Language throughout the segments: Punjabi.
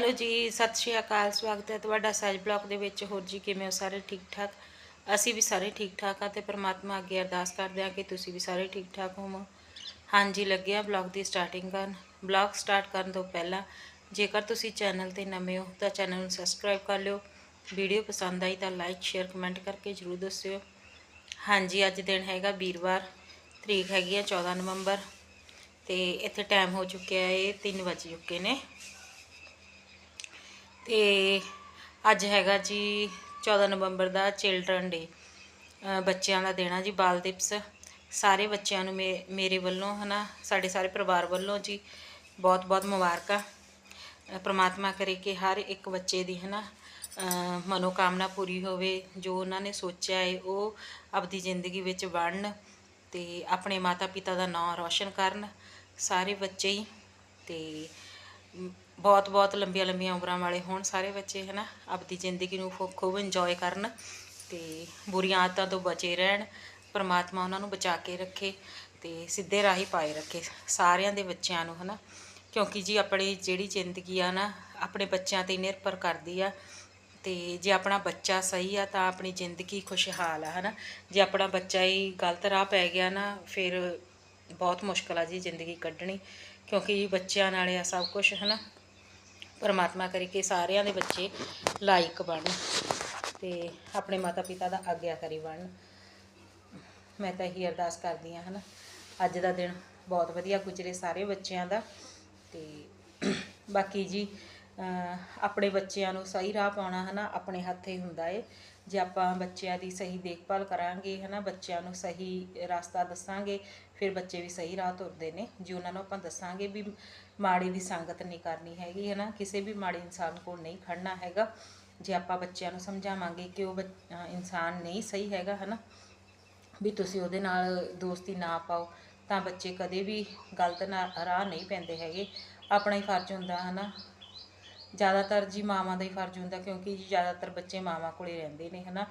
ਹੈਲੋ ਜੀ, ਸਤਿ ਸ਼੍ਰੀ ਅਕਾਲ, ਸਵਾਗਤ ਹੈ ਤੁਹਾਡਾ ਸਹਿਜ ਬਲੌਗ ਦੇ ਵਿੱਚ। ਹੋਰ ਜੀ, ਕਿਵੇਂ ਹੋ? ਸਾਰੇ ਠੀਕ ਠਾਕ? ਅਸੀਂ ਵੀ ਸਾਰੇ ਠੀਕ ਠਾਕ ਆ ਤੇ ਪ੍ਰਮਾਤਮਾ ਅੱਗੇ ਅਰਦਾਸ ਕਰਦੇ ਆ ਕਿ ਤੁਸੀਂ ਵੀ ਸਾਰੇ ਠੀਕ ਠਾਕ ਹੋਵੋ। ਹਾਂਜੀ ਲੱਗਿਆ ਬਲੌਗ ਦੀ ਸਟਾਰਟਿੰਗ ਕਰਨ। ਬਲੌਗ ਸਟਾਰਟ ਕਰਨ ਤੋਂ ਪਹਿਲਾਂ ਜੇਕਰ ਤੁਸੀਂ ਚੈਨਲ ਤੇ ਨਵੇਂ ਹੋ ਤਾਂ ਚੈਨਲ ਨੂੰ ਸਬਸਕ੍ਰਾਈਬ ਕਰ ਲਿਓ। ਵੀਡੀਓ ਪਸੰਦ ਆਈ ਤਾਂ ਲਾਈਕ ਸ਼ੇਅਰ ਕਮੈਂਟ ਕਰਕੇ ਜਰੂਰ ਦੱਸਿਓ। ਹਾਂਜੀ, ਅੱਜ ਦਿਨ ਹੈਗਾ ਵੀਰਵਾਰ, ਤਰੀਕ ਹੈਗੀ ਆ 14 ਨਵੰਬਰ ਤੇ ਇੱਥੇ ਟਾਈਮ ਹੋ ਚੁੱਕਿਆ ਹੈ 3 ਵਜ ਚੁੱਕੇ ਨੇ। ਤੇ ਅੱਜ ਹੈਗਾ ਜੀ 14 ਨਵੰਬਰ ਦਾ ਚਿਲਡਰਨ ਡੇ ਬੱਚਿਆਂ ਦਾ ਦੇਣਾ ਜੀ ਬਾਲ ਦਿਵਸ। ਸਾਰੇ ਬੱਚਿਆਂ ਨੂੰ ਮੇ- ਮੇਰੇ ਵੱਲੋਂ ਹਨਾ ਸਾਡੇ ਸਾਰੇ ਪਰਿਵਾਰ ਵੱਲੋਂ ਜੀ ਬਹੁਤ ਬਹੁਤ ਮੁਬਾਰਕਾਂ। ਅ, ਪ੍ਰਮਾਤਮਾ ਕਰੇ ਕਿ ਹਰ ਇੱਕ ਬੱਚੇ ਦੀ ਹਨਾ ਅ, ਮਨੋਕਾਮਨਾ ਪੂਰੀ ਹੋਵੇ। ਜੋ ਉਹਨਾਂ ਨੇ ਸੋਚਿਆ ਹੈ ਉਹ ਆਪਦੀ ਜ਼ਿੰਦਗੀ ਵਿੱਚ ਵੜਨ ਤੇ ਆਪਣੇ ਮਾਤਾ ਪਿਤਾ ਦਾ ਨਾਮ ਰੌਸ਼ਨ ਕਰਨ। ਸਾਰੇ ਬੱਚੇ ਹੀ ਤੇ ਬਹੁਤ ਬਹੁਤ ਲੰਬੀਆਂ ਲੰਬੀਆਂ ਉਮਰਾਂ ਵਾਲੇ ਹੋਣ ਸਾਰੇ ਬੱਚੇ, ਹਨਾ? ਆਪਦੀ ਜ਼ਿੰਦਗੀ ਨੂੰ ਖੂਬ ਖੂਬ ਇੰਜੋਏ ਕਰਨ ਤੇ ਬੁਰੀਆਂ ਆਦਤਾਂ ਤੋਂ ਬਚੇ ਰਹਿਣ, ਪਰਮਾਤਮਾ ਉਹਨਾਂ ਨੂੰ ਬਚਾ ਕੇ ਰੱਖੇ ਤੇ ਸਿੱਧੇ ਰਾਹੀ ਪਾਏ ਰੱਖੇ ਸਾਰਿਆਂ ਦੇ ਬੱਚਿਆਂ ਨੂੰ, ਹਨਾ? ਕਿਉਂਕਿ ਜੀ ਆਪਣੀ ਜਿਹੜੀ ਜ਼ਿੰਦਗੀ ਆ ਨਾ, ਆਪਣੇ ਬੱਚਿਆਂ ਤੇ ਨਿਰਭਰ ਕਰਦੀ ਆ ਤੇ ਜੇ ਆਪਣਾ ਬੱਚਾ ਸਹੀ ਆ ਤਾਂ ਆਪਣੀ ਜ਼ਿੰਦਗੀ ਖੁਸ਼ਹਾਲ ਆ, ਹਨਾ? ਜੇ ਆਪਣਾ ਬੱਚਾ ਹੀ ਗਲਤ ਰਾਹ ਪੈ ਗਿਆ ਨਾ, ਫਿਰ ਬਹੁਤ ਮੁਸ਼ਕਲ ਆ ਜੀ ਜ਼ਿੰਦਗੀ ਕੱਢਣੀ ਕਿਉਂਕਿ ਬੱਚਿਆਂ ਨਾਲੇ ਆ ਸਭ ਕੁਝ ਹਨਾ? ਪਰਮਾਤਮਾ ਕਰੇ ਕਿ ਸਾਰਿਆਂ ਦੇ ਬੱਚੇ ਲਾਇਕ ਬਣਨ ਤੇ ਆਪਣੇ ਮਾਤਾ ਪਿਤਾ ਦਾ ਆਗਿਆਕਾਰੀ ਬਣਨ। ਮੈਂ ਤਾਂ ਇਹੀ ਅਰਦਾਸ ਕਰਦੀ ਹਾਂ, ਹਨਾ। ਅੱਜ ਦਾ ਦਿਨ ਬਹੁਤ ਵਧੀਆ ਗੁਜ਼ਰੇ ਸਾਰੇ ਬੱਚਿਆਂ ਦਾ ਤੇ ਬਾਕੀ ਜੀ ਆਪਣੇ ਬੱਚਿਆਂ ਨੂੰ ਸਹੀ ਰਾਹ ਪਾਉਣਾ, ਹਨਾ, ਆਪਣੇ ਹੱਥ ਹੁੰਦਾ ਏ। ਜੇ ਆਪਾਂ ਬੱਚਿਆਂ ਦੀ ਸਹੀ ਦੇਖਭਾਲ ਕਰਾਂਗੇ, ਹਨਾ, ਬੱਚਿਆਂ ਨੂੰ ਸਹੀ ਰਸਤਾ ਦੱਸਾਂਗੇ, ਫਿਰ ਬੱਚੇ ਵੀ ਸਹੀ ਰਾਹ ਤੁਰਦੇ ਨੇ। ਜੇ ਉਹਨਾਂ ਨੂੰ ਆਪਾਂ ਦੱਸਾਂਗੇ ਵੀ ਮਾੜੀ ਦੀ ਸੰਗਤ ਨਹੀਂ ਕਰਨੀ ਹੈਗੀ ਹੈ ਨਾ ਕਿਸੇ ਵੀ ਮਾੜੇ ਇਨਸਾਨ ਕੋਲ ਨਹੀਂ ਖੜਨਾ ਹੈਗਾ। ਜੇ ਆਪਾਂ ਬੱਚਿਆਂ ਨੂੰ ਸਮਝਾਵਾਂਗੇ ਕਿ ਉਹ ਬੱਚ- ਇਨਸਾਨ ਨਹੀਂ ਸਹੀ ਹੈਗਾ ਹੈ ਨਾ ਵੀ ਤੁਸੀਂ ਉਹਦੇ ਨਾਲ ਦੋਸਤੀ ਨਾ ਪਾਓ, ਤਾਂ ਬੱਚੇ ਕਦੇ ਵੀ ਗਲਤ ਨਾ, ਰਾਹ ਨਹੀਂ ਪੈਂਦੇ ਹੈਗੇ। ਆਪਣਾ ਹੀ ਫਰਜ਼ ਹੁੰਦਾ ਹੈ ਨਾ ਜ਼ਿਆਦਾਤਰ ਜੀ ਮਾਵਾਂ ਦਾ ਹੀ ਫਰਜ਼ ਹੁੰਦਾ, ਕਿਉਂਕਿ ਜੀ ਜ਼ਿਆਦਾਤਰ ਬੱਚੇ ਮਾਵਾਂ ਕੋਲੇ ਰਹਿੰਦੇ ਨੇ, ਹਨਾ?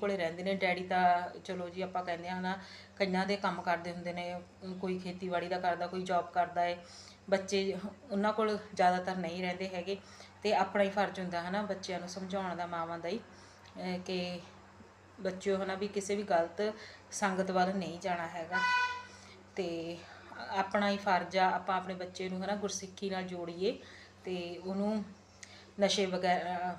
ਕੋਲੇ ਰਹਿੰਦੇ ਨੇ, ਡੈਡੀ ਤਾਂ ਚਲੋ ਜੀ ਆਪਾਂ ਕਹਿੰਦੇ ਆ, ਹਨਾ? ਕਈਆਂ ਦੇ ਕੰਮ ਕਰਦੇ ਹੁੰਦੇ ਨੇ, ਕੋਈ ਖੇਤੀਬਾੜੀ ਦਾ ਕਰਦਾ, ਕੋਈ ਜੌਬ ਕਰਦਾ ਹੈ ਬੱਚੇ ਉਹਨਾਂ ਕੋਲ ਜ਼ਿਆਦਾਤਰ ਨਹੀਂ ਰਹਿੰਦੇ ਹੈਗੇ ਤੇ ਆਪਣਾ ਹੀ ਫਰਜ਼ ਹੁੰਦਾ ਹਨਾ ਬੱਚਿਆਂ ਨੂੰ ਸਮਝਾਉਣ ਦਾ, ਮਾਵਾਂ ਦਾ ਹੀ, ਅਹ, ਕਿ ਬੱਚਿਓ ਹਨਾ ਵੀ ਕਿਸੇ ਵੀ ਗਲਤ ਸੰਗਤ ਵੱਲ ਨਹੀਂ ਜਾਣਾ ਹੈਗਾ। ਤੇ ਆਪਣਾ ਹੀ ਫਰਜ਼ ਆ, ਆਪਾਂ ਆਪਣੇ ਬੱਚੇ ਨੂੰ ਹਨਾ ਗੁਰਸਿੱਖੀ ਨਾਲ ਜੋੜੀਏ ਤੇ ਉਹਨੂੰ ਨਸ਼ੇ ਵਗੈਰਾ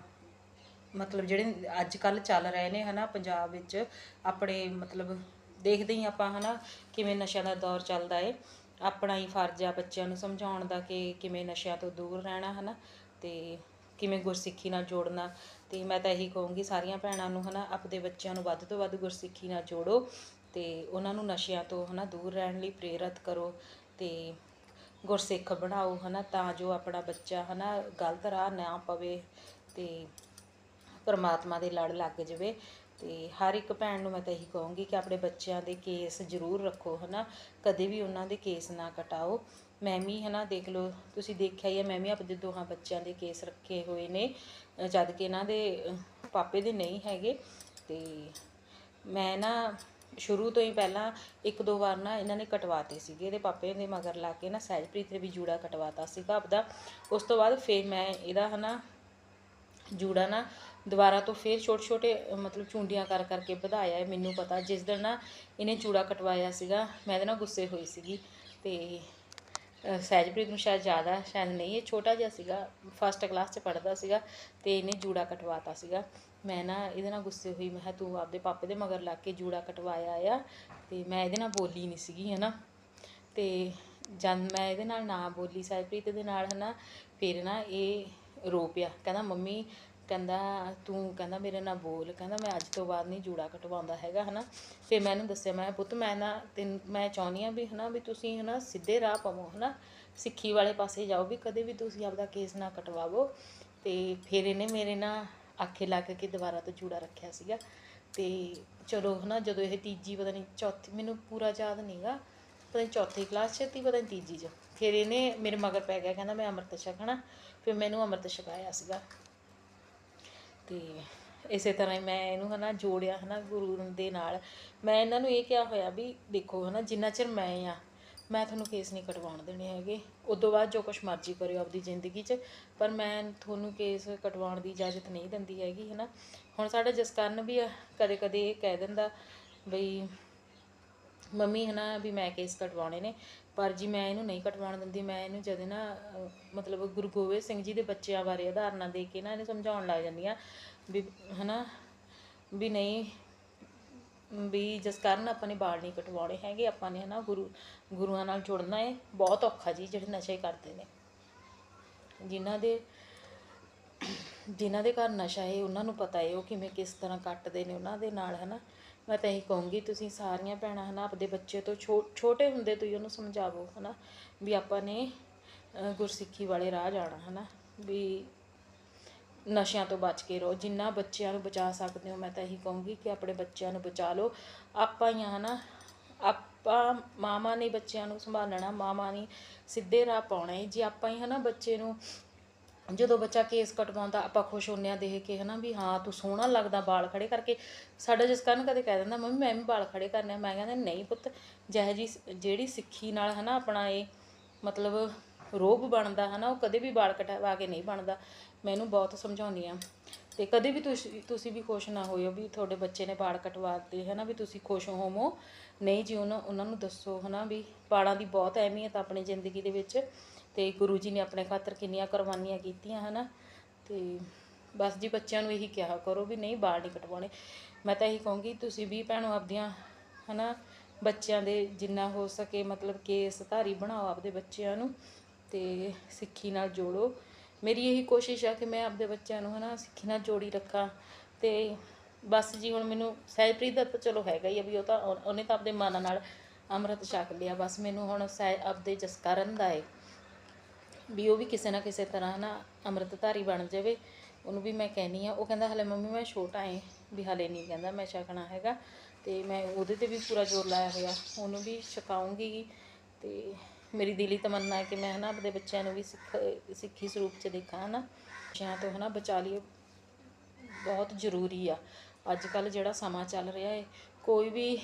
ਮਤਲਬ ਜਿਹੜੇ ਅੱਜ ਕੱਲ ਚੱਲ ਰਹੇ ਨੇ ਹਨਾ ਪੰਜਾਬ ਵਿੱਚ, ਆਪਣੇ ਮਤਲਬ ਦੇਖਦੇ ਹੀ ਆਪਾਂ ਹਨਾ ਕਿਵੇਂ ਨਸ਼ਿਆਂ ਦਾ ਦੌਰ ਚੱਲਦਾ ਏ। ਆਪਣਾ ਹੀ ਫਰਜ਼ ਆ ਬੱਚਿਆਂ ਨੂੰ ਸਮਝਾਉਣ ਦਾ ਕਿ ਕਿਵੇਂ ਨਸ਼ਿਆਂ ਤੋਂ ਦੂਰ ਰਹਿਣਾ ਹੈ ਨਾ ਅਤੇ ਕਿਵੇਂ ਗੁਰਸਿੱਖੀ ਨਾਲ ਜੋੜਨਾ। ਅਤੇ ਮੈਂ ਤਾਂ ਇਹੀ ਕਹੂੰਗੀ ਸਾਰੀਆਂ ਭੈਣਾਂ ਨੂੰ ਹੈ ਨਾ ਆਪਣੇ ਬੱਚਿਆਂ ਨੂੰ ਵੱਧ ਤੋਂ ਵੱਧ ਗੁਰਸਿੱਖੀ ਨਾਲ ਜੋੜੋ ਅਤੇ ਉਹਨਾਂ ਨੂੰ ਨਸ਼ਿਆਂ ਤੋਂ ਹੈ ਨਾ ਦੂਰ ਰਹਿਣ ਲਈ ਪ੍ਰੇਰਿਤ ਕਰੋ ਅਤੇ ਗੁਰਸਿੱਖ ਬਣਾਓ ਹੈ ਨਾ ਤਾਂ ਜੋ ਆਪਣਾ ਬੱਚਾ ਹੈ ਨਾ ਗਲਤ ਰਾਹ ਨਾ ਪਵੇ ਅਤੇ ਪਰਮਾਤਮਾ ਦੇ ਲੜ ਲੱਗ ਜਾਵੇ। ਤੇ ਹਰ ਇੱਕ ਭੈਣ ਨੂੰ ਮੈਂ ਤਾਂ ਇਹੀ ਕਹੂੰਗੀ ਕਿ ਆਪਣੇ ਬੱਚਿਆਂ ਦੇ ਕੇਸ ਜ਼ਰੂਰ ਰੱਖੋ ਹਨਾ? ਕਦੇ ਵੀ ਉਹਨਾਂ ਦੇ ਕੇਸ ਨਾ ਕਟਾਓ। ਮੈਂ ਵੀ ਹਨਾ ਦੇਖ ਲਓ ਤੁਸੀਂ ਦੇਖਿਆ ਹੀ ਹੈ ਮੈਂ ਵੀ ਆਪਣੇ ਦੋਹਾਂ ਬੱਚਿਆਂ ਦੇ ਕੇਸ ਰੱਖੇ ਹੋਏ ਨੇ ਅ, ਜਦ ਕਿ ਇਹਨਾਂ ਦੇ ਪਾਪੇ ਦੇ ਨਹੀਂ ਹੈਗੇ। ਤੇ ਮੈਂ ਨਾ ਸ਼ੁਰੂ ਤੋਂ ਹੀ ਪਹਿਲਾਂ ਇੱਕ ਦੋ ਵਾਰ ਨਾ ਇਹਨਾਂ ਨੇ ਕਟਵਾਤੇ ਸੀਗੇ ਇਹਦੇ ਪਾਪੇ ਦੇ ਮਗਰ ਲਾ ਕੇ ਨਾ ਸਹਿਜਪ੍ਰੀਤ ਨੇ ਵੀ ਜੂੜਾ ਕਟਵਾਤਾ ਸੀਗਾ ਆਪਦਾ। ਉਸ ਤੋਂ ਬਾਅਦ ਫਿਰ ਮੈਂ ਇਹਦਾ ਹਨਾ ਜੂੜਾ ਨਾ ਦੁਬਾਰਾ ਤੋਂ ਫਿਰ ਛੋਟੇ ਛੋਟੇ ਮਤਲਬ ਚੁੰਡੀਆਂ ਕਰ ਕਰਕੇ ਵਧਾਇਆ ਹੈ ਮੈਨੂੰ ਪਤਾ। ਜਿਸ ਦਿਨ ਨਾ ਇਹਨੇ ਚੂੜਾ ਕਟਵਾਇਆ ਸੀਗਾ, ਮੈਂ ਇਹਦੇ ਨਾਲ ਗੁੱਸੇ ਹੋਈ ਸੀਗੀ। ਤੇ ਸਹਿਜਪ੍ਰੀਤ ਨੂੰ ਸ਼ਾਇਦ ਜ਼ਿਆਦਾ, ਸ਼ਾਇਦ ਨਹੀਂ, ਇਹ ਛੋਟਾ ਜਿਹਾ ਸੀਗਾ ਫਸਟ ਕਲਾਸ 'ਚ ਪੜ੍ਹਦਾ ਸੀਗਾ ਤੇ ਇਹਨੇ ਜੂੜਾ ਕਟਵਾਤਾ ਸੀਗਾ। ਮੈਂ ਨਾ ਇਹਦੇ ਨਾਲ ਗੁੱਸੇ ਹੋਈ, ਮੈਂ ਕਿਹਾ ਤੂੰ ਆਪਦੇ ਪਾਪੇ ਦੇ ਮਗਰ ਲੱਗ ਕੇ ਜੂੜਾ ਕਟਵਾਇਆ ਆ ਤੇ ਮੈਂ ਇਹਦੇ ਨਾਲ ਬੋਲੀ ਨਹੀਂ ਸੀਗੀ ਹੈ ਨਾ ਤੇ ਜਦ ਮੈਂ ਇਹਦੇ ਨਾਲ ਨਾ ਬੋਲੀ, ਸਹਿਜਪ੍ਰੀਤ ਦੇ ਨਾਲ ਹੈ ਨਾ ਫਿਰ ਨਾ ਇਹ ਰੋ ਪਿਆ। ਕਹਿੰਦਾ, ਮੰਮੀ ਕਹਿੰਦਾ, ਤੂੰ ਕਹਿੰਦਾ ਮੇਰੇ ਨਾਲ ਬੋਲ, ਕਹਿੰਦਾ ਮੈਂ ਅੱਜ ਤੋਂ ਬਾਅਦ ਨਹੀਂ ਜੂੜਾ ਕਟਵਾਉਂਦਾ ਹੈਗਾ, ਹਨਾ? ਫਿਰ ਮੈਂ ਇਹਨੂੰ ਦੱਸਿਆ, ਮੈਂ ਪੁੱਤ, ਮੈਂ ਨਾ ਤੈਨੂੰ, ਮੈਂ ਚਾਹੁੰਦੀ ਆ ਵੀ, ਹਨਾ, ਵੀ ਤੁਸੀਂ, ਹਨਾ, ਸਿੱਧੇ ਰਾਹ ਪਵੋ, ਹਨਾ? ਸਿੱਖੀ ਵਾਲੇ ਪਾਸੇ ਜਾਓ ਵੀ, ਕਦੇ ਵੀ ਤੁਸੀਂ ਆਪਦਾ ਕੇਸ ਨਾ ਕਟਵਾਵੋ। ਤੇ ਫਿਰ ਇਹਨੇ ਮੇਰੇ ਨਾਲ ਆਖੇ ਲੱਗ ਕੇ ਦੁਬਾਰਾ ਤੋਂ ਜੂੜਾ ਰੱਖਿਆ ਸੀਗਾ। ਤੇ ਚਲੋ, ਹਨਾ, ਜਦੋਂ ਇਹ ਤੀਜੀ, ਪਤਾ ਨਹੀਂ, ਚੌਥੀ, ਮੈਨੂੰ ਪੂਰਾ ਯਾਦ ਨਹੀਂਗਾ ਪਤਾ ਨਹੀਂ, ਚੌਥੀ ਕਲਾਸ 'ਚ ਤੀ ਪਤਾ ਨਹੀਂ, ਤੀਜੀ 'ਚ। ਫਿਰ ਇਹਨੇ ਮੇਰੇ ਮਗਰ ਪੈ ਗਿਆ, ਕਹਿੰਦਾ, ਮੈਂ ਅੰਮ੍ਰਿਤ ਛਕਣਾ। ਫਿਰ ਮੈਨੂੰ ਅੰਮ੍ਰਿਤ ਛਕਾਇਆ ਸੀਗਾ। ਤੇ ਇਸੇ ਤਰ੍ਹਾਂ ਹੀ ਮੈਂ ਇਹਨੂੰ ਹਨਾ ਜੋੜਿਆ ਹਨਾ ਗੁਰੂ ਦੇ ਨਾਲ। ਮੈਂ ਇਹਨਾਂ ਨੂੰ ਇਹ ਕਿਹਾ ਹੋਇਆ ਵੀ ਦੇਖੋ ਹਨਾ ਜਿੰਨਾ ਚਿਰ ਮੈਂ ਆ, ਮੈਂ ਤੁਹਾਨੂੰ ਕੇਸ ਨਹੀਂ ਕਟਵਾਉਣ ਦੇਣੇ ਹੈਗੇ। ਉਦੋਂ ਬਾਅਦ ਜੋ ਕੁਛ ਮਰਜ਼ੀ ਕਰਿਓ ਆਪਦੀ ਜ਼ਿੰਦਗੀ 'ਚ, ਪਰ ਮੈਂ ਤੁਹਾਨੂੰ ਕੇਸ ਕਟਵਾਉਣ ਦੀ ਇਜਾਜ਼ਤ ਨਹੀਂ ਦਿੰਦੀ ਹੈਗੀ ਹੈ ਨਾ ਹੁਣ ਸਾਡਾ ਜਸਕਰਨ ਵੀ ਕਦੇ ਕਦੇ ਇਹ ਕਹਿ ਦਿੰਦਾ ਬਈ ਮੰਮੀ ਹੈ ਨਾ ਵੀ ਮੈਂ ਕੇਸ ਕਟਵਾਉਣੇ ਨੇ, ਪਰ ਜੀ ਮੈਂ ਇਹਨੂੰ ਨਹੀਂ ਕਟਵਾਉਣ ਦਿੰਦੀ, ਮੈਂ ਇਹਨੂੰ ਜਦ ਨਾ ਮਤਲਬ ਗੁਰੂ ਗੋਬਿੰਦ ਸਿੰਘ ਜੀ ਦੇ ਬੱਚਿਆਂ ਬਾਰੇ ਉਦਾਹਰਨਾਂ ਦੇ ਕੇ ਨਾ ਇਹਨੂੰ ਸਮਝਾਉਣ ਲੱਗ ਜਾਂਦੀ ਆ ਵੀ ਹੈ ਨਾ ਵੀ ਨਹੀਂ, ਵੀ ਜਿਸ ਕਾਰਨ ਆਪਾਂ ਨੇ ਵਾਲ ਨਹੀਂ ਕਟਵਾਉਣੇ ਹੈਗੇ, ਆਪਾਂ ਨੇ ਹਨਾ ਗੁਰੂ, ਗੁਰੂਆਂ ਨਾਲ ਜੁੜਨਾ ਹੈ ਬਹੁਤ ਔਖਾ ਜੀ ਜਿਹੜੇ ਨਸ਼ੇ ਕਰਦੇ ਨੇ। ਜਿਨ੍ਹਾਂ ਦੇ ਜਿਨ੍ਹਾਂ ਦੇ ਘਰ ਨਸ਼ਾ ਹੈ ਉਹਨਾਂ ਨੂੰ ਪਤਾ ਹੈ ਉਹ ਕਿਵੇਂ ਕਿਸ ਤਰ੍ਹਾਂ ਕੱਟਦੇ ਨੇ ਉਹਨਾਂ ਦੇ ਨਾਲ, ਹਨਾ। ਮੈਂ ਤਾਂ ਇਹੀ ਕਹੂੰਗੀ, ਤੁਸੀਂ ਸਾਰੀਆਂ ਭੈਣਾਂ ਹਨਾ ਆਪਦੇ ਬੱਚੇ ਤੋਂ ਛੋ- ਛੋਟੇ ਹੁੰਦੇ ਤੋਂ ਹੀ ਉਹਨੂੰ ਸਮਝਾਵੋ ਹਨਾ ਵੀ ਆਪਾਂ ਨੇ ਗੁਰਸਿੱਖੀ ਵਾਲੇ ਰਾਹ ਜਾਣਾ ਹਨਾ ਵੀ ਨਸ਼ਿਆਂ ਤੋਂ ਬਚ ਕੇ ਰਹੋ। ਜਿੰਨਾ ਬੱਚਿਆਂ ਨੂੰ ਬਚਾ ਸਕਦੇ ਹੋ, ਮੈਂ ਤਾਂ ਇਹੀ ਕਹੂੰਗੀ ਕਿ ਆਪਣੇ ਬੱਚਿਆਂ ਨੂੰ ਬਚਾ ਲਓ। ਆਪਾਂ ਹੀ ਆ ਹਨਾ, ਆਪਾਂ ਮਾਮਾ ਨੇ ਬੱਚਿਆਂ ਨੂੰ ਸੰਭਾਲਣਾ ਮਾਮਾ ਨੇ ਸਿੱਧੇ ਰਾਹ ਪਾਉਣਾ ਹੈ। ਜੇ ਆਪਾਂ ਹੀ ਹਨਾ ਬੱਚੇ ਨੂੰ ਜਦੋਂ ਬੱਚਾ ਕੇਸ ਕਟਵਾਉਂਦਾ, ਆਪਾਂ ਖੁਸ਼ ਹੁੰਨੇ ਆ ਦੇਖ ਕੇ ਹਨਾ ਵੀ ਹਾਂ, ਤੂੰ ਸੋਹਣਾ ਲੱਗਦਾ ਵਾਲ ਖੜੇ ਕਰਕੇ। ਸਾਡਾ ਜਿਸ ਕਾਰਨ ਕਦੇ ਕਹਿ ਦਿੰਦਾ, ਮੰਮੀ, ਮੈਂ ਵੀ ਵਾਲ ਖੜੇ ਕਰਨੇ ਆ। ਮੈਂ ਕਹਿੰਦਾ, ਨਹੀਂ ਪੁੱਤ, ਜਿਹੋ ਜੀ ਜਿਹੜੀ ਸਿੱਖੀ ਨਾਲ ਹਨਾ ਆਪਣਾ ਇਹ ਮਤਲਬ ਰੋਬ ਬਣਦਾ ਹਨਾ, ਉਹ ਕਦੇ ਵੀ ਵਾਲ ਕਟਵਾ ਕੇ ਨਹੀਂ ਬਣਦਾ। ਮੈਂ ਇਹਨੂੰ ਬਹੁਤ ਸਮਝਾਉਂਦੀ ਆ ਤੇ ਕਦੇ ਵੀ ਤੁਸੀਂ ਤੁਸੀਂ ਵੀ ਖੁਸ਼ ਨਾ ਹੋਇਓ ਵੀ ਤੁਹਾਡੇ ਬੱਚੇ ਨੇ ਵਾਲ ਕਟਵਾ ਦਿੱਤੇ ਹਨਾ, ਵੀ ਤੁਸੀਂ ਖੁਸ਼ ਹੋਵੋ। ਨਹੀਂ ਜੀ, ਉਹਨਾਂ ਉਹਨਾਂ ਨੂੰ ਦੱਸੋ ਹਨਾ ਵੀ ਵਾਲਾਂ ਦੀ ਬਹੁਤ ਅਹਿਮੀਅਤ ਆ ਆਪਣੀ ਜ਼ਿੰਦਗੀ ਦੇ ਵਿੱਚ। ਤੇ ਗੁਰੂ ਜੀ ਨੇ ਆਪਣੇ ਖਾਤਰ ਕਿੰਨੀਆਂ ਕੁਰਬਾਨੀਆਂ ਕੀਤੀਆਂ, ਹਨਾ? ਤੇ ਬਸ ਜੀ ਬੱਚਿਆਂ ਨੂੰ ਇਹੀ ਕਿਹਾ ਕਰੋ ਵੀ ਨਹੀਂ ਵਾਲ ਨਹੀਂ ਕਟਵਾਉਣੇ। ਮੈਂ ਤਾਂ ਇਹੀ ਕਹੂੰਗੀ, ਤੁਸੀਂ ਵੀ ਭੈਣੋ ਆਪਦੀਆਂ, ਹਨਾ, ਬੱਚਿਆਂ ਦੇ ਜਿੰਨਾ ਹੋ ਸਕੇ ਮਤਲਬ ਕੇਸ ਧਾਰੀ ਬਣਾਓ ਆਪਦੇ ਬੱਚਿਆਂ ਨੂੰ ਤੇ ਸਿੱਖੀ ਨਾਲ ਜੋੜੋ। ਮੇਰੀ ਇਹੀ ਕੋਸ਼ਿਸ਼ ਆ ਕਿ ਮੈਂ ਆਪਦੇ ਬੱਚਿਆਂ ਨੂੰ, ਹਨਾ, ਸਿੱਖੀ ਨਾਲ ਜੋੜੀ ਰੱਖਾਂ। ਤੇ ਬਸ ਜੀ ਹੁਣ ਮੈਨੂੰ ਸਹਿਜਪ੍ਰੀਤ ਦਾ ਤਾਂ ਚਲੋ ਹੈਗਾ ਹੀ ਆ ਵੀ ਉਹ ਤਾਂ ਉਹਨੇ ਤਾਂ ਆਪਦੇ ਮਨ ਨਾਲ ਅੰਮ੍ਰਿਤ ਛਕ ਲਿਆ। ਬਸ ਮੈਨੂੰ ਹੁਣ ਸਹਿ, ਆਪਦੇ ਜਸਕਰਨ ਦਾ ਏ। ਵੀ ਉਹ ਵੀ ਕਿਸੇ ਨਾ ਕਿਸੇ ਤਰ੍ਹਾਂ ਨਾ ਅੰਮ੍ਰਿਤਧਾਰੀ ਬਣ ਜਾਵੇ, ਉਹਨੂੰ ਵੀ ਮੈਂ ਕਹਿਨੀ ਆ। ਉਹ ਕਹਿੰਦਾ, ਹਲੇ ਮੰਮੀ ਮੈਂ ਛੋਟਾ ਏ ਵੀ ਹਲੇ ਨਹੀਂ ਕਹਿੰਦਾ ਮੈਂ ਛਕਣਾ ਹੈਗਾ ਤੇ ਮੈਂ ਉਹਦੇ ਤੇ ਵੀ ਪੂਰਾ ਜ਼ੋਰ ਲਾਇਆ ਹੋਇਆ। ਉਹਨੂੰ ਵੀ ਛਕਾਉਂਗੀ ਤੇ ਮੇਰੀ ਦਿਲੀ ਤਮੰਨਾ ਹੈ ਕਿ ਮੈਂ ਹਨਾ ਆਪਣੇ ਬੱਚਿਆਂ ਨੂੰ ਵੀ ਸਿੱਖ, ਸਿੱਖੀ ਸਰੂਪ ਚ ਦੇਖਾਂ ਹਨਾ। ਬੱਚਿਆਂ ਤੋਂ ਹਨਾ ਬਚਾ ਲਈਏ। ਬਹੁਤ ਜ਼ਰੂਰੀ ਆ। ਅੱਜ ਕੱਲ ਜਿਹੜਾ ਸਮਾਂ ਚੱਲ ਰਿਹਾ ਹੈ ਕੋਈ ਵੀ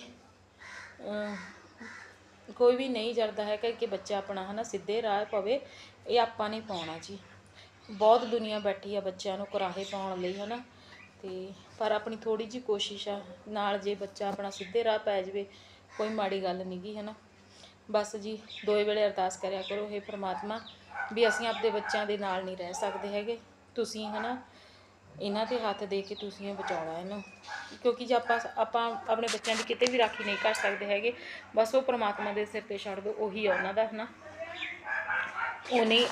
ਕੋਈ ਵੀ ਨਹੀਂ ਜਰਦਾ ਹੈਗਾ ਕਿ ਬੱਚਾ ਆਪਣਾ ਹਨਾ ਸਿੱਧੇ ਰਾਹ ਪਵੇ, ਇਹ ਆਪਾਂ ਨੇ ਪਾਉਣਾ ਜੀ। ਬਹੁਤ ਦੁਨੀਆ ਬੈਠੀ ਆ ਬੱਚਿਆਂ ਨੂੰ ਕੁਰਾਹੇ ਪਾਉਣ ਲਈ ਹਨਾ। ਤੇ ਪਰ ਆਪਣੀ ਥੋੜੀ ਜੀ ਕੋਸ਼ਿਸ਼ ਆ, ਨਾਲ ਜੇ ਬੱਚਾ ਆਪਣਾ ਸਿੱਧੇ ਰਾਹ ਪੈ ਜਾਵੇ, ਕੋਈ ਮਾੜੀ ਗੱਲ ਨਹੀਂ ਗੀ ਹਨਾ। ਬਸ ਜੀ, ਦੋਏ ਵੇਲੇ ਅਰਦਾਸ ਕਰਿਆ ਕਰੋ हे ਪ੍ਰਮਾਤਮਾ, ਵੀ ਅਸੀਂ ਆਪਦੇ ਬੱਚਿਆਂ ਦੇ ਨਾਲ ਨਹੀਂ ਰਹਿ ਸਕਦੇ ਹੈਗੇ। ਤੁਸੀਂ ਹਨਾ ਇਹਨਾਂ ਤੇ ਹੱਥ ਦੇ ਕੇ ਤੁਸੀਂ ਇਹ ਬਚਾਉਣਾ ਇਹਨੂੰ। ਕਿਉਂਕਿ ਜੇ ਆਪਾਂ ਆਪਾਂ ਆਪਣੇ ਬੱਚਿਆਂ ਦੀ ਕਿਤੇ ਵੀ ਰਾਖੀ ਨਹੀਂ ਕਰ ਸਕਦੇ ਹੈਗੇ, ਬਸ ਉਹ ਪ੍ਰਮਾਤਮਾ ਦੇ ਸਿਰ ਤੇ ਛੱਡ ਦਿਓ ਉਹੀ ਆ ਉਹਨਾਂ ਦਾ, ਹਨਾ। ਉਹਨੇ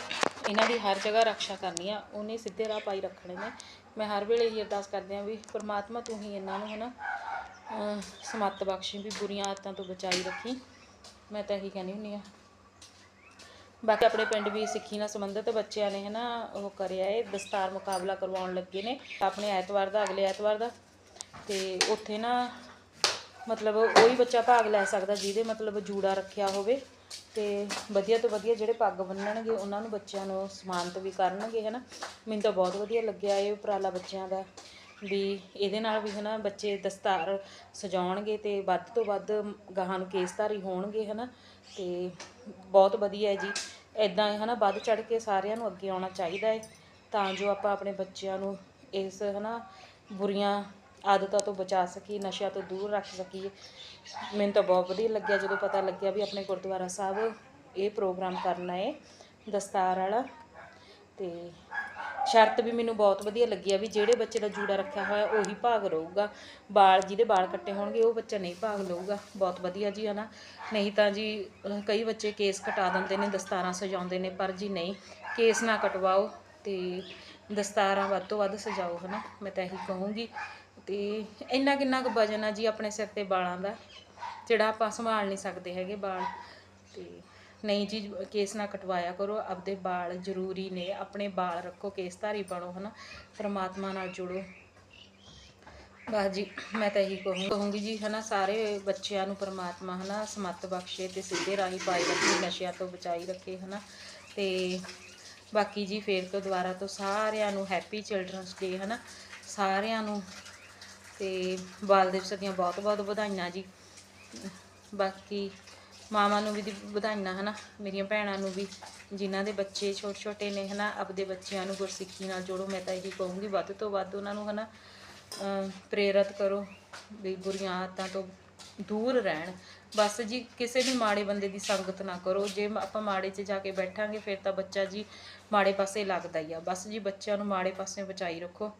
ਇਹਨਾਂ ਦੀ ਹਰ ਜਗ੍ਹਾ ਰੱਖਿਆ ਕਰਨੀ ਆ, ਉਹਨੇ ਸਿੱਧੇ ਰਾਹ ਪਾਈ ਰੱਖਣੇ ਨੇ। ਮੈਂ ਹਰ ਵੇਲੇ ਇਹੀ ਅਰਦਾਸ ਕਰਦੀ ਆ ਵੀ ਪ੍ਰਮਾਤਮਾ ਤੂੰ ਹੀ ਇਹਨਾਂ ਨੂੰ, ਹਨਾ, ਅਹ ਸਮੱਤ ਬਖਸ਼ੀ, ਵੀ ਬੁਰੀਆਂ ਆਦਤਾਂ ਤੋਂ ਬਚਾਈ ਰੱਖੀ। ਮੈਂ ਤਾਂ ਇਹੀ ਕਹਿੰਦੀ ਹੁੰਦੀ ਆ ਬਾਕੀ ਆਪਣੇ ਪਿੰਡ ਵੀ ਸਿੱਖੀ ਨਾਲ ਸੰਬੰਧਿਤ ਬੱਚਿਆਂ ਨੇ ਹਨਾ ਉਹ ਕਰਿਆ ਏ ਦਸਤਾਰ ਮੁਕਾਬਲਾ ਕਰਵਾਉਣ ਲੱਗੇ ਨੇ ਆਪਣੇ ਐਤਵਾਰ ਦਾ, ਅਗਲੇ ਐਤਵਾਰ ਦਾ। ਤੇ ਉੱਥੇ ਨਾ ਮਤਲਬ ਉਹੀ ਬੱਚਾ ਭਾਗ ਲੈ ਸਕਦਾ ਜਿਹਦੇ ਮਤਲਬ ਜੂੜਾ ਰੱਖਿਆ ਹੋਵੇ ਤੇ ਵਧੀਆ ਤੋਂ ਵਧੀਆ ਜਿਹੜੇ ਪੱਗ ਬੰਨਣਗੇ ਉਹਨਾਂ ਨੂੰ ਬੱਚਿਆਂ ਨੂੰ ਸਨਮਾਨਿਤ ਵੀ ਕਰਨਗੇ ਹਨਾ। ਮੈਨੂੰ ਤਾਂ ਬਹੁਤ ਵਧੀਆ ਲੱਗਿਆ ਇਹ ਉਪਰਾਲਾ ਬੱਚਿਆਂ ਦਾ ਵੀ ਇਹਦੇ ਨਾਲ ਵੀ ਹਨਾ ਬੱਚੇ ਦਸਤਾਰ ਸਜਾਉਣਗੇ ਤੇ ਵੱਧ ਤੋਂ ਵੱਧ ਗਾਹਾਂ ਨੂੰ ਕੇਸਧਾਰੀ ਹੋਣਗੇ ਹਨਾ। ਤੇ ਬਹੁਤ ਵਧੀਆ ਹੈ ਜੀ। ਇਦਾਂ ਹਨਾ, ਵੱਧ ਚੜ ਕੇ ਸਾਰਿਆਂ ਨੂੰ ਅੱਗੇ ਆਉਣਾ ਚਾਹੀਦਾ ਹੈ। ਤਾਂ ਜੋ ਆਪਾਂ ਆਪਣੇ ਬੱਚਿਆਂ ਨੂੰ ਇਸ ਹਨਾ, ਬੁਰੀਆਂ ਆਦਤਾਂ ਤੋਂ ਬਚਾ ਸਕੀਏ, ਨਸ਼ਿਆਂ ਤੋਂ ਦੂਰ ਰੱਖ ਸਕੀਏ। ਮੈਨੂੰ ਤਾਂ ਬਹੁਤ ਵਧੀਆ ਲੱਗਿਆ ਜਦੋਂ ਪਤਾ ਲੱਗਿਆ ਵੀ ਆਪਣੇ ਗੁਰਦੁਆਰਾ ਸਾਹਿਬ ਇਹ ਪ੍ਰੋਗਰਾਮ ਕਰਨਾ ਹੈ ਦਸਤਾਰ ਵਾਲਾ। ਤੇ ਸ਼ਰਤ ਵੀ ਮੈਨੂੰ ਬਹੁਤ ਵਧੀਆ ਲੱਗੀ ਆ ਵੀ ਜਿਹੜੇ ਬੱਚੇ ਦਾ ਜੂੜਾ ਰੱਖਿਆ ਹੋਇਆ ਉਹੀ ਭਾਗ ਰਹੂਗਾ। ਬਾਲ ਜਿਹਦੇ ਬਾਲ ਕੱਟੇ ਹੋਣਗੇ, ਉਹ ਬੱਚਾ ਨਹੀਂ ਭਾਗ ਲਊਗਾ। ਬਹੁਤ ਵਧੀਆ ਜੀ ਹਨਾ ਨਹੀਂ ਤਾਂ ਜੀ ਕਈ ਬੱਚੇ ਕੇਸ ਕਟਾ ਦਿੰਦੇ ਨੇ, ਦਸਤਾਰਾਂ ਸਜਾਉਂਦੇ ਨੇ, ਪਰ ਜੀ ਨਹੀਂ, ਕੇਸ ਨਾ ਕਟਵਾਓ ਤੇ ਦਸਤਾਰਾਂ ਵੱਧ ਤੋਂ ਵੱਧ ਸਜਾਓ ਹਨਾ ਮੈਂ ਤਾਂ ਇਹੀ ਕਹੂੰਗੀ ਤੇ ਇੰਨਾ ਕਿੰਨਾ ਕੁ ਵਜਨ ਆ ਜੀ ਆਪਣੇ ਸਿਰ ਤੇ ਵਾਲਾਂ ਦਾ, ਜਿਹੜਾ ਆਪਾਂ ਸੰਭਾਲ ਨਹੀਂ ਸਕਦੇ ਹੈਗੇ ਵਾਲ ਤੇ ਨਹੀਂ ਜੀ, ਕੇਸ ਨਾ ਕਟਵਾਇਆ ਕਰੋ, ਆਪਦੇ ਵਾਲ ਜ਼ਰੂਰੀ ਨੇ, ਆਪਣੇ ਵਾਲ ਰੱਖੋ, ਕੇਸਧਾਰੀ ਬਣੋ, ਹਨਾ? ਪਰਮਾਤਮਾ ਨਾਲ ਜੁੜੋ। ਬਸ ਜੀ, ਮੈਂ ਤਾਂ ਇਹੀ ਕਹੂੰ, ਕਹੂੰਗੀ ਜੀ, ਹਨਾ, ਸਾਰੇ ਬੱਚਿਆਂ ਨੂੰ ਪ੍ਰਮਾਤਮਾ, ਹਨਾ, ਸਮੱਤ ਬਖਸ਼ੇ ਤੇ ਸਿੱਧੇ ਰਾਹੀਂ ਪਾਈ ਰੱਖੇ, ਨਸ਼ਿਆਂ ਤੋਂ ਬਚਾਈ ਰੱਖੇ, ਹਨਾ? ਤੇ ਬਾਕੀ ਜੀ, ਫੇਰ ਤੋਂ ਦੁਬਾਰਾ ਤੋਂ ਸਾਰਿਆਂ ਨੂੰ ਹੈਪੀ ਚਿਲਡਰਨਸ ਡੇ, ਹਨਾ? ਸਾਰਿਆਂ ਨੂੰ। ਤੇ ਬਾਲ ਦਿਵਸ ਦੀਆਂ ਬਹੁਤ ਬਹੁਤ ਵਧਾਈਆਂ ਜੀ। ਬਾਕੀ ਮਾਵਾਂ ਨੂੰ ਵੀ ਦੀ ਵਧਾਈਆਂ, ਹਨਾ? ਮੇਰੀਆਂ ਭੈਣਾਂ ਨੂੰ ਵੀ, ਜਿਨ੍ਹਾਂ ਦੇ ਬੱਚੇ ਛੋਟੇ ਛੋਟੇ ਨੇ, ਹਨਾ? ਆਪਦੇ ਬੱਚਿਆਂ ਨੂੰ ਗੁਰਸਿੱਖੀ ਨਾਲ ਜੋੜੋ, ਮੈਂ ਤਾਂ ਇਹੀ ਕਹੂੰਗੀ, ਵੱਧ ਤੋਂ ਵੱਧ ਉਹਨਾਂ ਨੂੰ, ਹਨਾ, ਅਮ, ਪ੍ਰੇਰਿਤ ਕਰੋ ਵੀ ਬੁਰੀਆਂ ਆਦਤਾਂ ਤੋਂ ਦੂਰ ਰਹਿਣ। ਬਸ ਜੀ, ਕਿਸੇ ਵੀ ਮਾੜੇ ਬੰਦੇ ਦੀ ਸੰਗਤ ਨਾ ਕਰੋ। ਜੇ ਆਪਾਂ ਮਾੜੇ 'ਚ ਜਾ ਕੇ ਬੈਠਾਂਗੇ, ਫਿਰ ਤਾਂ ਬੱਚਾ ਜੀ ਮਾੜੇ ਪਾਸੇ ਲੱਗਦਾ ਹੀ ਆ। ਬਸ ਜੀ, ਬੱਚਿਆਂ ਨੂੰ ਮਾੜੇ ਪਾਸੇ ਬਚਾਈ ਰੱਖੋ।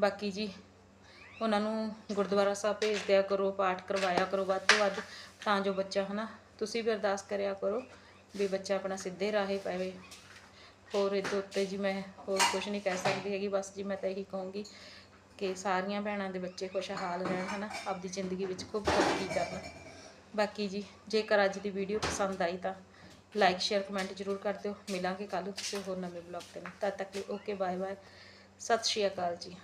ਬਾਕੀ ਜੀ, ਉਹਨਾਂ ਨੂੰ ਗੁਰਦੁਆਰਾ ਸਾਹਿਬ ਭੇਜ ਦਿਆ ਕਰੋ, ਪਾਠ ਕਰਵਾਇਆ ਕਰੋ, ਵੱਧ ਤੋਂ ਵੱਧ, ਤਾਂ ਜੋ ਬੱਚਾ, ਹਨਾ ਤੁਸੀਂ ਵੀ ਅਰਦਾਸ ਕਰਿਆ ਕਰੋ ਵੀ ਬੱਚਾ ਆਪਣਾ ਸਿੱਧੇ ਰਾਹੇ ਪਵੇ। ਹੋਰ ਇਹਦੇ ਉੱਤੇ ਜੀ ਮੈਂ ਹੋਰ ਕੁਝ ਨਹੀਂ ਕਹਿ ਸਕਦੀ ਹੈਗੀ, ਬਸ ਜੀ ਮੈਂ ਤਾਂ ਇਹੀ ਕਹੂੰਗੀ ਕਿ ਸਾਰੀਆਂ ਭੈਣਾਂ ਦੇ ਬੱਚੇ ਖੁਸ਼ਹਾਲ ਰਹਿਣ, ਹਨਾ? ਆਪਦੀ ਜ਼ਿੰਦਗੀ ਵਿੱਚ ਖੂਬ ਤਰੱਕੀ ਕਰਨ। ਬਾਕੀ ਜੀ, ਜੇਕਰ ਅੱਜ ਦੀ ਵੀਡੀਓ ਪਸੰਦ ਆਈ ਤਾਂ ਲਾਈਕ ਸ਼ੇਅਰ ਕਮੈਂਟ ਜ਼ਰੂਰ ਕਰ ਦਿਓ। ਮਿਲਾਂਗੇ ਕੱਲ੍ਹ ਨੂੰ ਕਿਸੇ ਹੋਰ ਨਵੇਂ ਬਲੌਗ ਤੇ। ਤਦ ਤੱਕ ਲਈ ਓਕੇ ਬਾਏ ਬਾਏ ਸਤਿ ਸ਼੍ਰੀ ਅਕਾਲ ਜੀ।